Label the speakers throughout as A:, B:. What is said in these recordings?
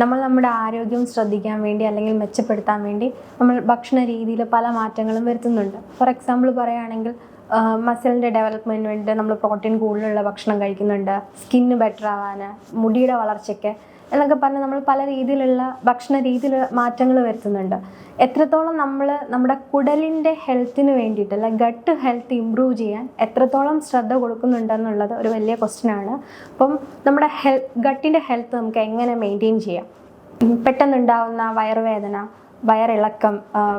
A: നമ്മൾ നമ്മുടെ ആരോഗ്യം ശ്രദ്ധിക്കാൻ വേണ്ടി അല്ലെങ്കിൽ മെച്ചപ്പെടുത്താൻ വേണ്ടി നമ്മൾ ഭക്ഷണ രീതിയിൽ പല മാറ്റങ്ങളും വരുത്തുന്നുണ്ട്. ഫോർ എക്സാമ്പിൾ പറയുകയാണെങ്കിൽ മസിലിന്റെ ഡെവലപ്മെന്റിന് വേണ്ടി നമ്മൾ പ്രോട്ടീൻ കൂടുതലുള്ള ഭക്ഷണം കഴിക്കുന്നുണ്ട്. സ്കിന്ന് ബെറ്റർ ആവാൻ മുടിയുടെ വളർച്ചയ്ക്ക് എന്നൊക്കെ പറഞ്ഞ് നമ്മൾ പല രീതിയിലുള്ള ഭക്ഷണ രീതിയിൽ മാറ്റങ്ങൾ വരുത്തുന്നുണ്ട്. എത്രത്തോളം നമ്മൾ നമ്മുടെ കുടലിന്റെ ഹെൽത്തിന് വേണ്ടിയിട്ട് അല്ലെ ഗട്ട് ഹെൽത്ത് ഇമ്പ്രൂവ് ചെയ്യാൻ എത്രത്തോളം ശ്രദ്ധ കൊടുക്കുന്നുണ്ടെന്നുള്ളത് ഒരു വലിയ ക്വസ്റ്റ്യനാണ് അപ്പം നമ്മുടെ ഹെൽ ഗട്ടിന്റെ ഹെൽത്ത് നമുക്ക് എങ്ങനെ മെയിന്റെയിൻ ചെയ്യാം? പെട്ടെന്നുണ്ടാവുന്ന വയറുവേദന വയറിളക്കം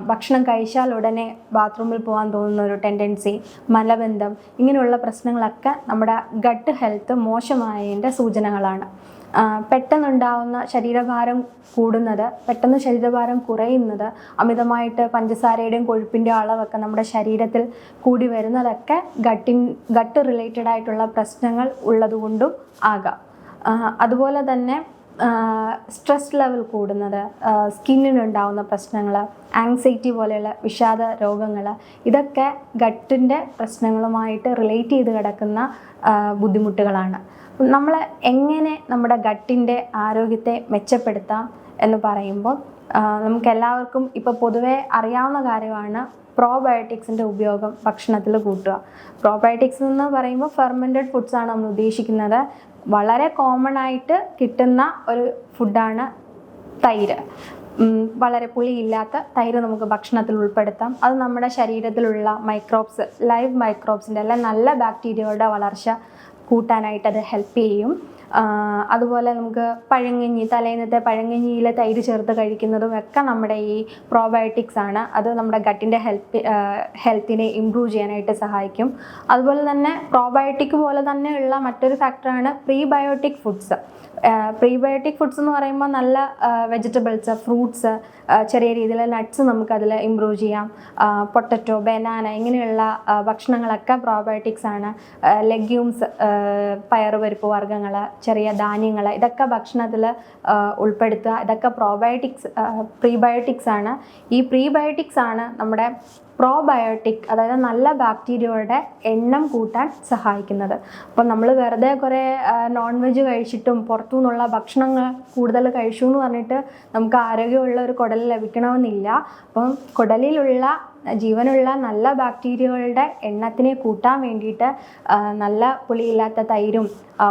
A: ഭക്ഷണം കഴിച്ചാൽ ഉടനെ ബാത്റൂമിൽ പോകാൻ തോന്നുന്ന ഒരു ടെൻഡൻസി മലബന്ധം ഇങ്ങനെയുള്ള പ്രശ്നങ്ങളൊക്കെ നമ്മുടെ ഗട്ട് ഹെൽത്ത് മോശമായതിന്റെ സൂചനകളാണ്. പെട്ടെന്നുണ്ടാവുന്ന ശരീരഭാരം കൂടുന്നത് പെട്ടെന്ന് ശരീരഭാരം കുറയുന്നത് അമിതമായിട്ട് പഞ്ചസാരയുടെയും കൊഴുപ്പിന്റെ അളവൊക്കെ നമ്മുടെ ശരീരത്തിൽ കൂടി വരുന്നതൊക്കെ ഗട്ടിൻ ഗട്ട് റിലേറ്റഡ് ആയിട്ടുള്ള പ്രശ്നങ്ങൾ ഉള്ളതുകൊണ്ടും ആകാം. അതുപോലെ തന്നെ സ്ട്രെസ് ലെവൽ കൂടുന്നത് സ്കിന്നിനുണ്ടാവുന്ന പ്രശ്നങ്ങൾ ആങ്സൈറ്റി പോലെയുള്ള വിഷാദ രോഗങ്ങൾ ഇതൊക്കെ ഗട്ടിന്റെ പ്രശ്നങ്ങളുമായിട്ട് റിലേറ്റ് ചെയ്ത് കിടക്കുന്ന ബുദ്ധിമുട്ടുകളാണ്. നമ്മൾ എങ്ങനെ നമ്മുടെ ഗട്ടിന്റെ ആരോഗ്യത്തെ മെച്ചപ്പെടുത്താം? എന്ന് പറയുമ്പോൾ നമുക്കെല്ലാവർക്കും ഇപ്പോൾ പൊതുവേ അറിയാവുന്ന കാര്യമാണ് പ്രോബയോട്ടിക്സിന്റെ ഉപയോഗം ഭക്ഷണത്തിൽ കൂട്ടുക. പ്രോബയോട്ടിക്സ് എന്ന് പറയുമ്പോൾ ഫെർമെന്റഡ് ഫുഡ്സ് ആണ് നമ്മൾ ഉദ്ദേശിക്കുന്നത്. വളരെ കോമൺ ആയിട്ട് കിട്ടുന്ന ഒരു ഫുഡാണ് തൈര്. വളരെ പുളിയില്ലാത്ത തൈര് നമുക്ക് ഭക്ഷണത്തിൽ ഉൾപ്പെടുത്താം. അത് നമ്മുടെ ശരീരത്തിലുള്ള മൈക്രോബ്സ് ലൈവ് മൈക്രോബ്സിന്റെ അല്ലെ നല്ല ബാക്ടീരിയകളുടെ വളർച്ച കൂട്ടാനായിട്ട് അത് ഹെൽപ്പ് ചെയ്യും. അതുപോലെ നമുക്ക് പഴങ്കഞ്ഞി തലേന്നത്തെ പഴങ്കഞ്ഞിയിൽ തൈര് ചേർത്ത് കഴിക്കുന്നതും ഒക്കെ നമ്മുടെ ഈ പ്രോബയോട്ടിക്സ് ആണ്. അത് നമ്മുടെ ഗട്ടിന്റെ ഹെൽപ്പ് ഹെൽത്തിനെ ഇമ്പ്രൂവ് ചെയ്യാനായിട്ട് സഹായിക്കും. അതുപോലെ തന്നെ പ്രോബയോട്ടിക് പോലെ തന്നെയുള്ള മറ്റൊരു ഫാക്ടറാണ് പ്രീബയോട്ടിക് ഫുഡ്സ് പ്രീബയോട്ടിക് ഫുഡ്സ് എന്ന് പറയുമ്പോൾ നല്ല വെജിറ്റബിൾസ് ഫ്രൂട്ട്സ് ചെറിയ രീതിയിൽ നട്ട്സ് നമുക്കതിൽ ഇമ്പ്രൂവ് ചെയ്യാം. പൊട്ടറ്റോ ബനാന ഇങ്ങനെയുള്ള ഭക്ഷണങ്ങളൊക്കെ പ്രോബയോട്ടിക്സ് ആണ്. ലെഗ്യൂംസ് പയറുപരിപ്പ് വർഗങ്ങൾ ചെറിയ ധാന്യങ്ങൾ ഇതൊക്കെ ഭക്ഷണത്തിൽ ഉൾപ്പെടുത്തുക. ഇതൊക്കെ പ്രോബയോട്ടിക്സ് പ്രീബയോട്ടിക്സ് ആണ്. ഈ പ്രീബയോട്ടിക്സ് ആണ് നമ്മുടെ പ്രോബയോട്ടിക് അതായത് നല്ല ബാക്ടീരിയകളുടെ എണ്ണം കൂട്ടാൻ സഹായിക്കുന്നത്. അപ്പം നമ്മൾ വെറുതെ കുറേ നോൺ വെജ് കഴിച്ചിട്ടും പുറത്തു നിന്നുള്ള ഭക്ഷണങ്ങൾ കൂടുതൽ കഴിച്ചു എന്ന് പറഞ്ഞിട്ട് നമുക്ക് ആരോഗ്യമുള്ള ഒരു കുടൽ ലഭിക്കണമെന്നില്ല. അപ്പം കുടലിലുള്ള ജീവനുള്ള നല്ല ബാക്ടീരിയകളുടെ എണ്ണത്തിനെ കൂട്ടാൻ വേണ്ടിയിട്ട് നല്ല പുളിയില്ലാത്ത തൈരും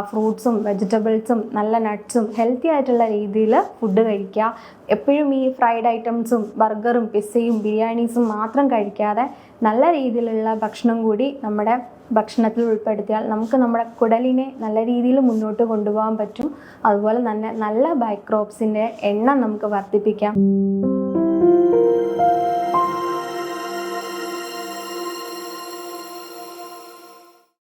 A: ഫ്രൂട്ട്സും വെജിറ്റബിൾസും നല്ല നട്ട്സും ഹെൽത്തി ആയിട്ടുള്ള രീതിയിൽ ഫുഡ് കഴിക്കുക. എപ്പോഴും ഈ ഫ്രൈഡ് ഐറ്റംസും ബർഗറും പിസ്സയും ബിരിയാണീസും മാത്രം കഴിക്കാതെ നല്ല രീതിയിലുള്ള ഭക്ഷണം കൂടി നമ്മുടെ ഭക്ഷണത്തിൽ ഉൾപ്പെടുത്തിയാൽ നമുക്ക് നമ്മുടെ കുടലിനെ നല്ല രീതിയിൽ മുന്നോട്ട് കൊണ്ടുപോകാൻ പറ്റും. അതുപോലെ തന്നെ നല്ല ബൈക്രോപ്സിന്റെ എണ്ണം നമുക്ക് വർദ്ധിപ്പിക്കാം.